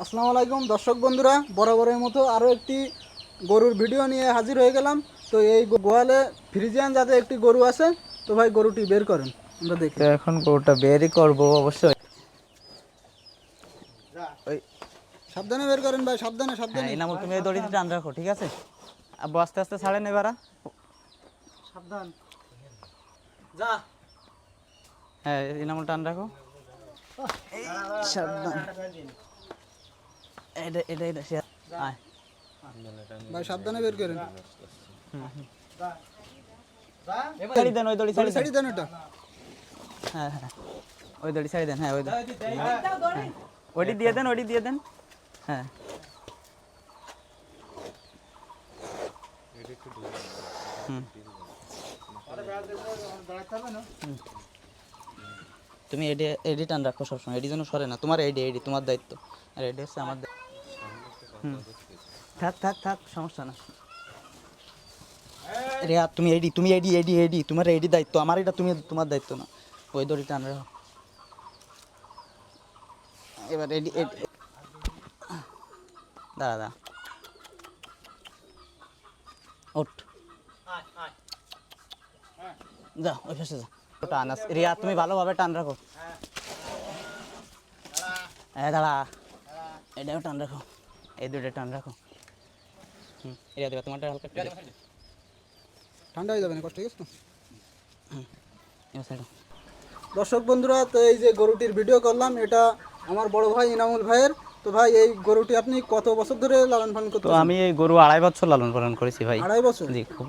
আসসালামু আলাইকুম দর্শক বন্ধুরা বরাবরের মতো আরও একটি গরুর ভিডিও নিয়ে হাজির হয়ে গেলাম। তো এই গোয়ালে ফ্রিজিয়ান যাতে একটি গরু আছে তো ভাই গরুটি বের করেন আমরা দেখি। এখন গরুটা বেরই করব অবশ্যই। ওই। সাবধানে বের করেন ভাই সাবধানে হ্যাঁ সাবধানে ইনামুল তুমি এই দড়িতে টান রাখো ঠিক আছে? আস্তে আস্তে ছাড়েন এবারা। সাবধান। যা। হ্যাঁ ইনামুল টান রাখো। সাবধান। এটা এটা এটা সে আয়। ভাই সাবধানে বের করেন। ছাড়ি দেন ওই দড়ি ছাড়ি দেন দেন এটা হ্যাঁ হ্যাঁ ওই দড়ি ছাড়ি দেন হ্যাঁ ওই দড়ি। হ্যাঁ। ওইটি দিয়ে দেন ওইটি দিয়ে দেন। হ্যাঁ। হুম। তুমি এডি এডি টান রাখো সবসময়। এডি যেন সরে না। তোমার এডি এডি, তোমার দায়িত্ব। আর এডি হচ্ছে আমার থাক থাক থাক, সমস্যা না। রেয়া তুমি এডি তুমি এডি এডি এডি, তোমার এডি দায়িত্ব। আমার এটা তুমি, তোমার দায়িত্ব না। ওই দড়ি টান রাখো। এবার এডি এডি। দাঁড়া দাঁড়া। ওঠ। যা, ওই পাশে যা। টান আস রিয়া তুমি ভালোভাবে টান রাখো। হ্যাঁ দাঁড়া। এটাও টান রাখো। এই দুটো টান রাখো। হুম রিয়া দেবা তোমারটা হালকা ঠান্ডা হয়ে যাবে না কষ্ট ঠিক আছে তো। দর্শক বন্ধুরা তো এই যে গরুটির ভিডিও করলাম এটা আমার বড় ভাই ইনামুল ভাইয়ের। তো ভাই এই গরুটি আপনি কত বছর ধরে লালন পালন করতে তো আমি এই গরু আড়াই বছর লালন পালন করেছি ভাই। আড়াই বছর? জি খুব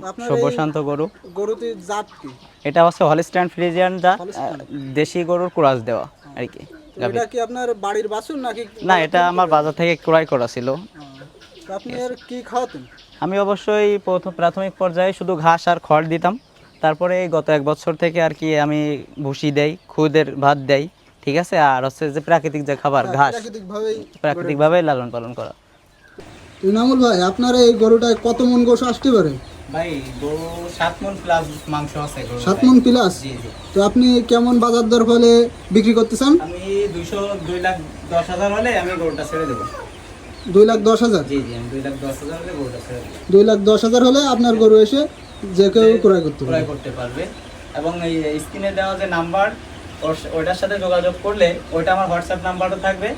গরু। গরুটির জাত কি? এটা হচ্ছে হলিস্টাইন ফ্রিজিয়ান হলিস্টাইন। দেশি গরুর কুরাস দেওয়া আর কি এটা কি আপনার বাড়ির বাছুর নাকি না এটা আমার বাজার থেকে ক্রয় করা ছিল। তো আপনি এর কি খাওয়াতেন? আমি অবশ্যই প্রথম প্রাথমিক পর্যায়ে শুধু ঘাস আর খড় দিতাম। তারপরে গত এক বছর থেকে আর কি আমি ভুসি দেই খুদের ভাত দেই। ঠিক আছে? আর হচ্ছে যে প্রাকৃতিক যে খাবার ঘাস প্রাকৃতিক ভাবেই প্রাকৃতিকভাবে লালন পালন করা। ইনামুল ভাই আপনার এই গরুটায় কত মন গোশ আসতে পারে? ভাই গরু সাত মন প্লাস মাংস আছে গরু সাত মন প্লাস তো আপনি কেমন বাজার দর ফলে বিক্রি করতে চান? আমি দুইশো দুই লাখ দশ হাজার হলে আমি গরুটা ছেড়ে দেবো। দুই লাখ দশ হাজার? জি জি আমি দুই লাখ দশ হাজার হলে গরুটা ছেড়ে দেবো। দুই লাখ দশ হাজার হলে আপনার গরু এসে যে কেউ ক্রয় করতে ক্রয় করতে পারবে। এবং এই স্ক্রিনে দেওয়া যে নাম্বার ওইটার সাথে যোগাযোগ করলে ওইটা আমার হোয়াটসঅ্যাপ নাম্বারটা থাকবে।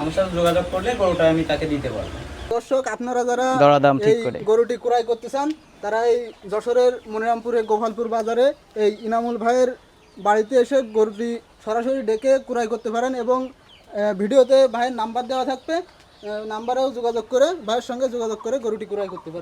আমার সাথে যোগাযোগ করলে গরুটা আমি তাকে দিতে পারব। দর্শক আপনারা যারা দরদাম ঠিক করে। গরুটি ক্রয় করতে চান তারা এই যশোরের মনিরামপুরে গোপালপুর বাজারে এই ইনামুল ভাইয়ের বাড়িতে এসে গরুটি সরাসরি ডেকে ক্রয় করতে পারেন এবং আহ, ভিডিওতে ভাইয়ের নাম্বার দেওয়া থাকবে। নাম্বারেও যোগাযোগ করে ভাইয়ের সঙ্গে যোগাযোগ করে গরুটি ক্রয় করতে পারেন।